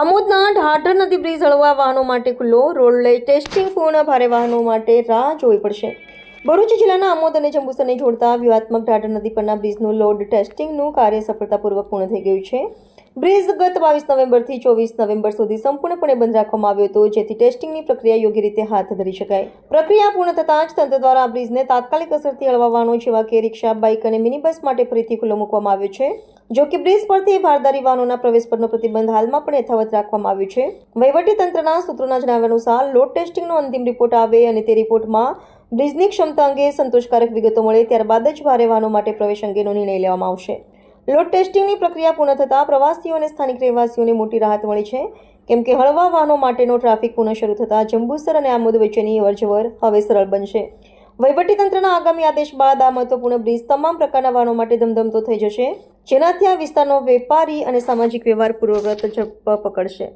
આમોદના ઢાઢર નદી બ્રિજ હળવા વાહનો માટે ખુલ્લો, રોડ લઈ ટેસ્ટિંગ પૂર્ણ ભારે વાહનો માટે રાહ જોવી પડશે. ભરૂચ જિલ્લાના આમોદ અને જંબુસરને જોડતા વ્યૂહાત્મક ઢાઢર નદી પરના બ્રિજનું લોડ ટેસ્ટિંગનું કાર્ય સફળતાપૂર્વક પૂર્ણ થઈ ગયું છે. બ્રિજ ગત બાવીસ નવેમ્બરથી ચોવીસ નવેમ્બર સુધી સંપૂર્ણપણે બંધ રાખવામાં આવ્યો હતો. જેથી ટેસ્ટિંગની પ્રક્રિયા યોગ્ય રીતે હાથ ધરી શકાય. પ્રક્રિયા પૂર્ણ થતાં જ તંત્ર દ્વારા આ બ્રિજને તાત્કાલિક અસરથી હળવાવાનો જેવા કે રિક્ષા, બાઇક અને મિની બસ માટે ફરીથી ખુલ્લો મૂકવામાં આવ્યો છે. જો કે બ્રિજ પરથી ભારદારી વાહનોના પ્રવેશ પરનો પ્રતિબંધ હાલમાં પણ યથાવત રાખવામાં આવ્યો છે. વહીવટી તંત્રના સૂત્રોના જણાવ્યા અનુસાર, લોડ ટેસ્ટિંગનો અંતિમ રિપોર્ટ આવે અને તે રિપોર્ટમાં બ્રિજની ક્ષમતા અંગે સંતોષકારક વિગતો મળે, ત્યારબાદ જ ભારે વાહનો માટે પ્રવેશ અંગેનો નિર્ણય લેવામાં આવશે. લોડ ટેસ્ટિંગની પ્રક્રિયા પૂર્ણ થતાં પ્રવાસીઓ અને સ્થાનિક રહેવાસીઓને મોટી રાહત મળી છે. કેમ કે હળવા વાહનો માટેનો ટ્રાફિક પુનઃ શરૂ થતાં જંબુસર અને આમોદ વચ્ચેની અવરજવર હવે સરળ બનશે. વહીવટીતંત્રના આગામી આદેશ બાદ આ મહત્વપૂર્ણ બ્રિજ તમામ પ્રકારના વાહનો માટે ધમધમતો થઈ જશે, જેનાથી આ વિસ્તારનો વેપારી અને સામાજિક વ્યવહાર પૂર્વવ્રત પકડશે.